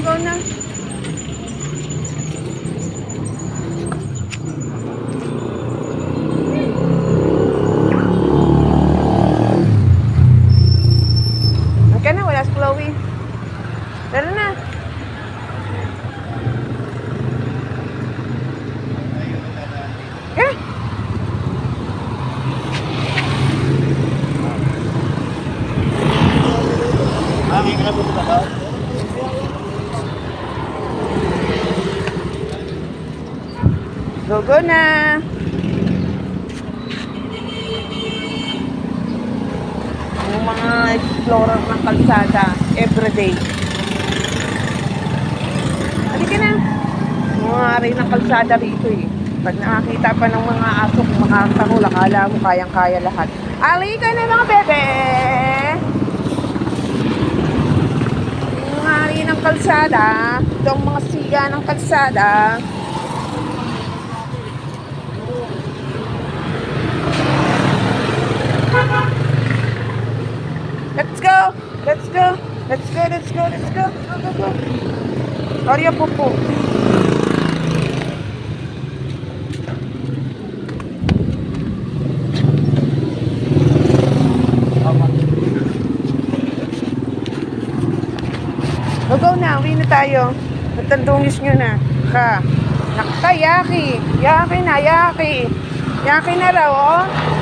go na. Okay na, wala si Chloe. Tara na. Eh? Mami, ka na po ba daw? Go, go na. Yung mga explorer ng kalsada, everyday. Halika na. Mga rin ng kalsada rito eh. Pag nakakita pa ng mga aso makakahul, akala mo kayang-kaya lahat. Halika na mga bebe! Yung mga rin ng kalsada, itong mga siga ng kalsada, Let's go! Let's go! Let's go, let's go, let's go! Go, go, go! Hurry up, Pupu! Go, go na! Uwi na tayo. At ang dungis nyo na. Ka. Nakta, yaki. Yaki na, yaki. Yaki na raw, oh.